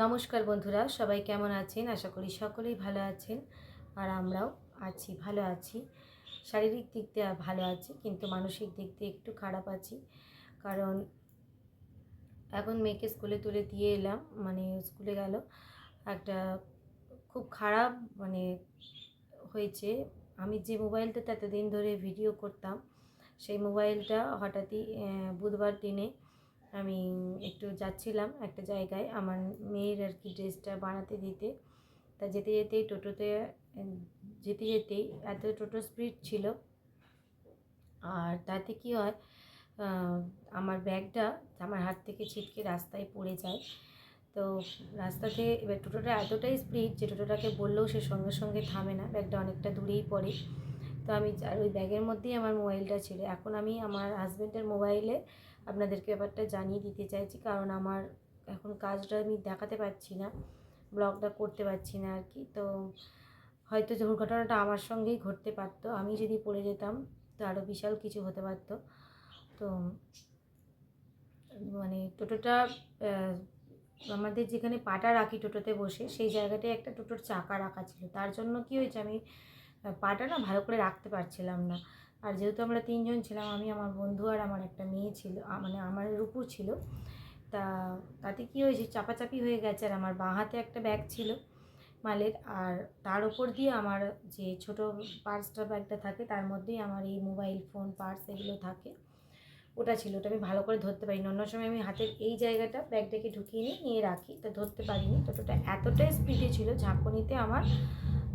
নমস্কার বন্ধুরা, সবাই কেমন আছেন? আশা করি সকলেই ভালো আছেন আর আমরাও আছি, ভালো আছি। শারীরিক দিক দিয়ে ভালো আছি, কিন্তু মানসিক দিক দিয়ে একটু খারাপ আছি। কারণ এখন মেয়েকে স্কুলে তুলে দিয়ে এলাম মানে স্কুলে গেল। একটা খুব খারাপ মানে হয়েছে। আমি যে মোবাইলটাতে এতদিন ধরে ভিডিও করতাম, সেই মোবাইলটা হঠাৎই বুধবার দিনে আমি একটু যাচ্ছিলাম একটা জায়গায় আমার মেয়ের আর কি ড্রেসটা বানাতে দিতে। তা যেতে যেতেই টোটোতে, যেতে যেতেই এত টোটো স্পিড ছিল। আর তাতে কি হয় আমার ব্যাগটা আমার হাত থেকে ছিটকে রাস্তায় পড়ে যায়। তো রাস্তাতে এবার টোটোটা এতটাই স্পিড যে টোটোটাকে বললেও সে সঙ্গে সঙ্গে থামে না, ব্যাগটা অনেকটা দূরেই পড়ে। তো আমি আর ওই ব্যাগের মধ্যেই আমার মোবাইলটা ছিল। এখন আমি আমার হাজব্যান্ডের মোবাইলে আপনাদেরকে ব্যাপারটা জানিয়ে দিতে চাইছি, কারণ আমার এখন কাজটা আমি দেখাতে পারছি না, ব্লগটা করতে পারছি না আর কি। তো হয়তো দুর্ঘটনাটা আমার সঙ্গেই ঘটতে পারতো, আমি যদি পড়ে যেতাম তো আরও বিশাল কিছু হতে পারতো। তো মানে টোটোটা আমাদের যেখানে পাটা রাখি টোটোতে বসে, সেই জায়গাটায় একটা টোটোর চাকা রাখা ছিল। তার জন্য কি হয়েছে, আমি পাটা না ভালো করে রাখতে পারছিলাম না। আর যেহেতু আমরা তিনজন ছিলাম, আমি, আমার বন্ধু আর আমার একটা মেয়ে ছিল মানে আমার রূপু ছিল, তা তাতে কী হয়েছে, চাপাচাপি হয়ে গেছে আর আমার বাঁ হাতে একটা ব্যাগ ছিল মালের আর তার উপর দিয়ে আমার যে ছোট পার্সটা ব্যাগটা থাকে, তার মধ্যেই আমার এই মোবাইল ফোন পার্স এগুলো থাকে, ওটা ছিল, ওটা আমি ভালো করে ধরতে পারিনি। অন্য সময় আমি হাতের এই জায়গাটা ব্যাগটাকে ঢুকিয়ে নিয়ে নিয়ে রাখি, তো ধরতে পারিনি। তো ওটা এতটাই স্পিডে ছিল, ঝাঁকুনিতে আমার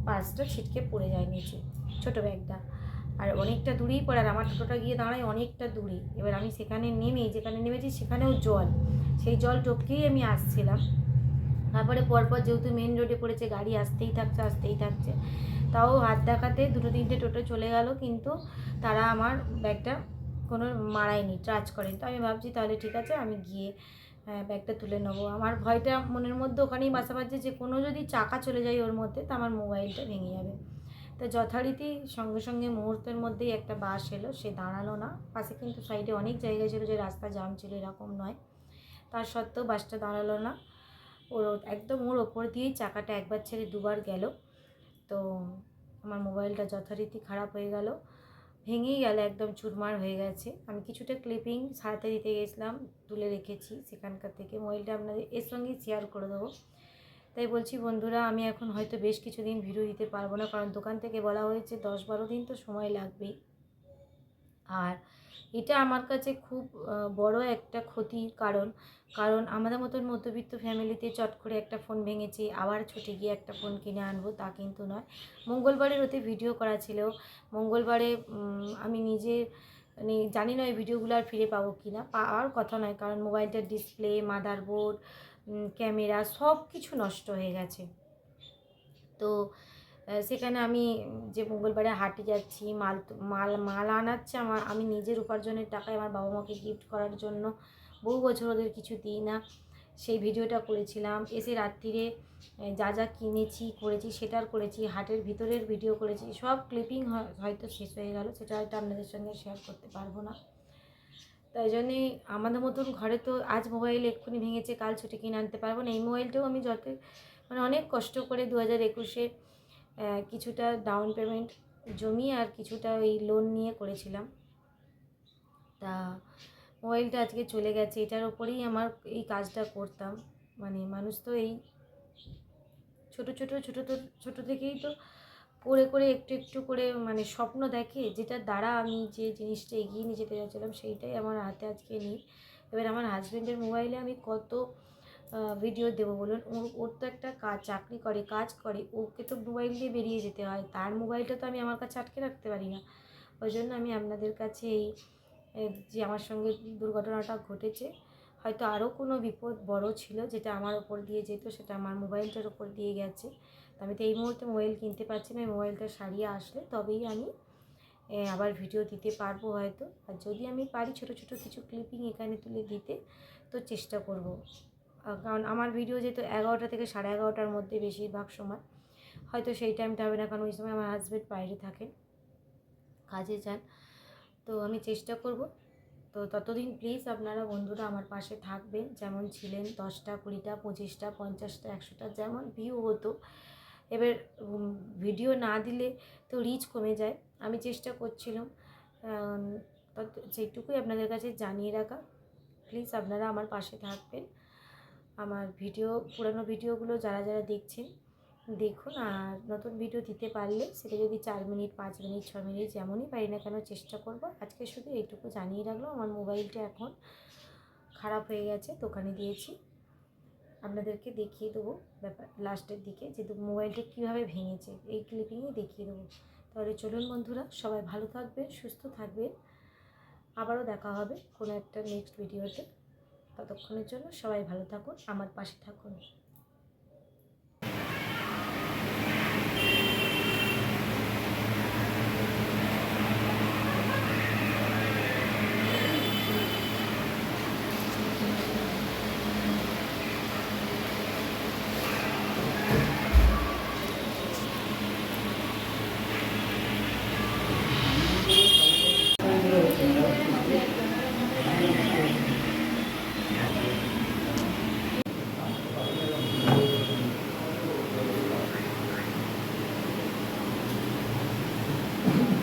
পার্সটা ছিটকে পড়ে যায় নিচে, ছোটো ব্যাগটা আর অনেকটা দূরেই পড়ে, আর আমার টোটোটা গিয়ে দাঁড়ায় অনেকটা দূরে। এবার আমি সেখানে নেমে, যেখানে নেমেছি সেখানেও জল। সেই জল টপকেই আমি আসছিলাম। তারপরে পরপর যেহেতু মেন রোডে পড়েছে, গাড়ি আসতেই থাকছে আসতেই থাকছে। তাও হাত দেখাতে দুটো তিনটে টোটো চলে গেল, কিন্তু তারা আমার ব্যাগটা কোনো মারায়নি টাচ করেনি। তো আমি ভাবছি, তাহলে ঠিক আছে, আমি গিয়ে ব্যাগটা তুলে নেব। আমার ভয়টা মনের মধ্যে ওখানেই বাসা বাজছে যে, কোনো যদি চাকা চলে যায় ওর মধ্যে, তো আমার মোবাইলটা ভেঙে যাবে। তো যথারীতি সঙ্গে সঙ্গে মুহূর্তের মধ্যেই একটা বাস এলো, সে দাঁড়াল না। পাশে কিন্তু সাইডে অনেক জায়গা ছিল যে রাস্তা জাম ছিল, এরকম নয়। তার সত্ত্বেও বাসটা দাঁড়াল না। ওর একদম ওর ওপর দিয়েই চাকাটা একবার ছেড়ে দুবার গেল। তো আমার মোবাইলটা যথারীতি খারাপ হয়ে গেল। ভেঙেই গেল, একদম চুরমার হয়ে গেছে। আমি কিছুটা ক্লিপিং সারাতে দিতে গেছিলাম, তুলে রেখেছি সেখানকার থেকে। মোবাইলটা আপনাদের এর সঙ্গেই শেয়ার করে দেবো। তাই বলছি, বন্ধুরা, আমি এখন হয়তো বেশ কিছুদিন ভিডিও দিতে পারব না, কারণ দোকান থেকে বলা হয়েছে দশ বারো দিন তো সময় লাগবেই। আর এটা আমার কাছে খুব বড় একটা ক্ষতির কারণ কারণ আমাদের মতন মধ্যবিত্ত ফ্যামিলিতে চট করে একটা ফোন ভেঙেছি, আবার ছুটে গিয়ে একটা ফোন কিনে আনব, তা কিন্তু নয়। মঙ্গলবারের ওতে ভিডিও করা ছিল, মঙ্গলবারে আমি নিজে মানে জানি না ওই ভিডিওগুলো আর ফিরে পাবো কি না পাওয়ার কথা নয়, কারণ মোবাইলটার ডিসপ্লে মাদারবোর্ড ক্যামেরা সব কিছু নষ্ট হয়ে গেছে। তো সেখানে আমি যে মঙ্গলবারে হাটে যাচ্ছি, মাল মাল মাল আনাচ্ছে আমার, আমি নিজের উপার্জনের টাকায় আমার বাবা মাকে গিফট করার জন্য, বহু বছর ওদের কিছু দিই না, সেই ভিডিওটা করেছিলাম, এসে রাত্রিরে যা যা কিনেছি, করেছি সেটার করেছি, হাটের ভিতরের ভিডিও করেছি, সব ক্লিপিং হয়তো শেষ হয়ে গেল, সেটা হয়তো আপনাদের সঙ্গে শেয়ার করতে পারব না। তাই জন্যে আমাদের মতন ঘরে তো আজ মোবাইল এক্ষুনি ভেঙেছে, কাল ছুটি কিনে আনতে পারব না। এই মোবাইলটাও আমি যত মানে অনেক কষ্ট করে দু হাজার একুশে কিছুটা ডাউন পেমেন্ট জমিয়ে আর কিছুটা ওই লোন নিয়ে করেছিলাম। তা মোবাইলটা আজকে চলে গেছে, এটার ওপরেই আমার এই কাজটা করতাম। মানে মানুষ তো এই ছোট ছোট ছোট তো ছোটো থেকেই তো করে করে একটু একটু করে মানে স্বপ্ন দেখে যেটার দ্বারা আমি যে জিনিসটা এগিয়ে নিয়ে যেতে যাচ্ছিলাম সেইটাই আমার হাতে আজকে নেই। এবার আমার হাজব্যান্ডের মোবাইলে আমি কত ভিডিও দেবো বলুন? ওর ওর তো একটা কাজ চাকরি করে, কাজ করে, ওকে তো মোবাইল দিয়ে বেরিয়ে যেতে হয়। তার মোবাইলটা তো আমি আমার কাছে আটকে রাখতে পারি না। ওই জন্য আমি আপনাদের কাছে এই যে আমার সঙ্গে দুর্ঘটনাটা ঘটেছে, হয়তো আরও কোনো বিপদ বড় ছিল যেটা আমার ওপর দিয়ে যেত, সেটা আমার মোবাইলটার ওপর দিয়ে গেছে। তো আমি তো এই মুহূর্তে মোবাইল কিনতে পারছি না, এই মোবাইলটা সারিয়ে আসলে তবেই আমি আবার ভিডিও দিতে পারব হয়তো। আর যদি আমি পারি ছোট ছোট কিছু ক্লিপিং এখানে তুলে দিতে, তো চেষ্টা করব। কারণ আমার ভিডিও যেহেতু এগারোটা থেকে সাড়ে এগারোটার মধ্যে বেশিরভাগ সময়, হয়তো সেই টাইমটা হবে না, কারণ ওই সময় আমার হাজব্যান্ড বাইরে থাকেন, কাজে যান। তো আমি চেষ্টা করব। তো তো ততদিন প্লিজ আপনারা বন্ধুরা আমার পাশে থাকবেন। যেমন ছিলেন দশটা, কুড়িটা, পঁচিশটা, পঞ্চাশটা, একশোটা, যেমন ভিউ হতো এবার ভিডিও না দিলে তো রিচ কমে যায়। আমি চেষ্টা করছিলাম সেইটুকুই আপনাদের কাছে জানিয়ে রাখা। প্লিজ আপনারা আমার পাশে থাকবেন। আমার ভিডিও পুরানো ভিডিওগুলো যারা যারা দেখছেন, দেখুন। আর নতুন ভিডিও দিতে পারলে সেটা যদি চার মিনিট, পাঁচ মিনিট, ছ মিনিট যেমনই পারি না কেন চেষ্টা করব। আজকে শুধু এইটুকু জানিয়ে রাখলাম। আমার মোবাইলটা এখন খারাপ হয়ে গেছে, দোকানে দিয়েছি। আপনাদেরকে দেখিয়ে দেবো ব্যাপার লাস্টের দিকে, যে মোবাইলটা কীভাবে ভেঙেছে, এই ক্লিপিংয়ে দেখিয়ে দেবো। তাহলে চলুন বন্ধুরা, সবাই ভালো থাকবেন, সুস্থ থাকবেন। আবারও দেখা হবে কোনো একটা নেক্সট ভিডিওতে ততক্ষণের জন্য সবাই ভালো থাকুন, আমার পাশে থাকুন। Thank you.